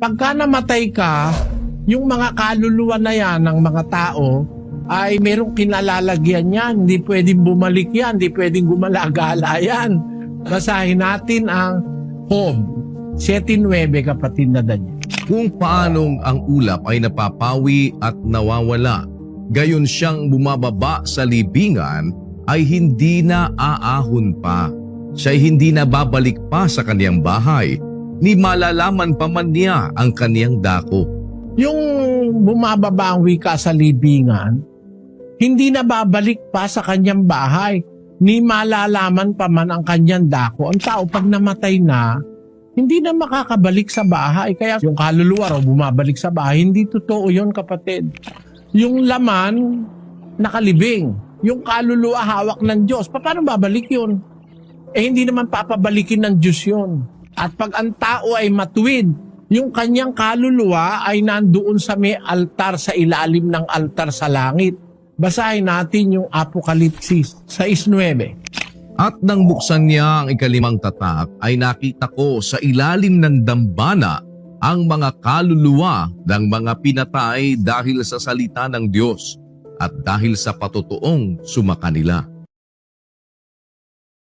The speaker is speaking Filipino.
Pagka namatay ka, yung mga kaluluwa na yan ng mga tao ay merong kinalalagyan yan. Hindi pwedeng bumalik yan. Hindi pwedeng gumalagala yan. Basahin natin ang Job 7.9 kapatid na Daniel. Kung paanong ang ulap ay napapawi at nawawala, gayon siyang bumababa sa libingan ay hindi na aahon pa. Siya'y hindi na babalik pa sa kaniyang bahay, ni malalaman pa man niya ang kaniyang dako. Yung bumababa ang wika sa libingan, hindi na babalik pa sa kanyang bahay. Ni malalaman pa man ang kanyang dako. Ang tao pag namatay na, hindi na makakabalik sa bahay. Kaya yung kaluluwa raw bumabalik sa bahay, hindi totoo yun kapatid. Yung laman, nakalibing. Yung kaluluwa hawak ng Diyos. Pa- Paano babalik yun? Eh hindi naman papabalikin ng Diyos yun. At pag ang tao ay matuwid, yung kanyang kaluluwa ay nandoon sa may altar, sa ilalim ng altar sa langit. Basahin natin yung Apokalipsis 6.9. At nang buksan niya ang ikalimang tatak ay nakita ko sa ilalim ng dambana ang mga kaluluwa ng mga pinatay dahil sa salita ng Diyos at dahil sa patotoong sumakanila.